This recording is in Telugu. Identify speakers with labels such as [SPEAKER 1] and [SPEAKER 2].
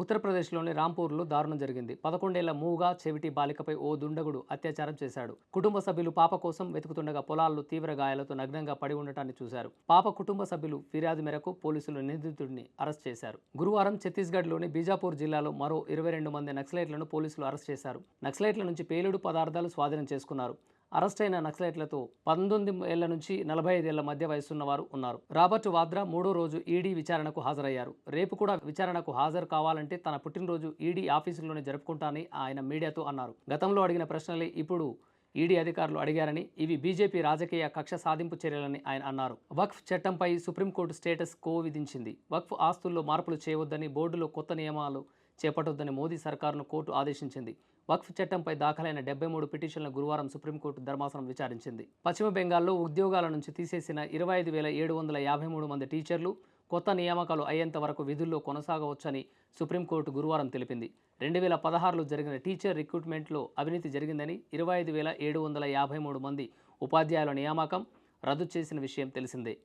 [SPEAKER 1] ఉత్తరప్రదేశ్లోని రాంపూర్లో దారుణం జరిగింది. పదకొండేళ్ళ మూగా చెవిటి బాలికపై ఓ దుండగుడు అత్యాచారం చేశాడు. కుటుంబ సభ్యులు పాప కోసం వెతుకుతుండగా పొలాల్లో తీవ్ర గాయాలతో నగ్నంగా పడి ఉండటాన్ని చూశారు. పాప కుటుంబ సభ్యులు ఫిర్యాదు మేరకు పోలీసులు నిందితుడిని అరెస్ట్ చేశారు. గురువారం ఛత్తీస్గఢ్లోని బీజాపూర్ జిల్లాలో మరో ఇరవై రెండు మంది నక్సలైట్లను పోలీసులు అరెస్ట్ చేశారు. నక్సలైట్ల నుంచి పేలుడు పదార్థాలు స్వాధీనం చేసుకున్నారు. అరెస్ట్ అయిన నక్సలైట్లతో పంతొమ్మిది ఏళ్ళ నుంచి నలభై ఐదేళ్ళ మధ్య వయసున్న వారు ఉన్నారు. రాబర్ట్ వాద్రా మూడో రోజు ఈడీ విచారణకు హాజరయ్యారు. రేపు కూడా విచారణకు హాజరు కావాలంటే తన పుట్టినరోజు ఈడీ ఆఫీసులోనే జరుపుకుంటానని ఆయన మీడియాతో అన్నారు. గతంలో అడిగిన ప్రశ్నలే ఇప్పుడు ఈడీ అధికారులు అడిగారని ఇవి బీజేపీ రాజకీయ కక్ష సాధింపు చర్యలని ఆయన అన్నారు. వక్ఫ్ చట్టంపై సుప్రీంకోర్టు స్టేటస్ కో విధించింది వక్ఫ్ ఆస్తుల్లో మార్పులు చేయవద్దని బోర్డులో కొత్త నియమాలు చేపట్టొద్దని మోదీ సర్కారును కోర్టు ఆదేశించింది. వక్ఫ్ చట్టంపై దాఖలైన డెబ్బై మూడు పిటిషన్ల గురువారం సుప్రీంకోర్టు ధర్మాసనం విచారించింది. పశ్చిమ బెంగాల్లో ఉద్యోగాల నుంచి తీసేసిన ఇరవై ఐదు వేల ఏడు వందల యాభై మూడు మంది టీచర్లు కొత్త నియామకాలు అయ్యేంత వరకు విధుల్లో కొనసాగవచ్చని సుప్రీంకోర్టు గురువారం తెలిపింది. రెండు వేల పదహారులో జరిగిన టీచర్ రిక్రూట్మెంట్లో అవినీతి జరిగిందని ఇరవై ఐదు వేల ఏడు వందల యాభై మూడు మంది ఉపాధ్యాయుల నియామకం రద్దు చేసిన విషయం తెలిసిందే.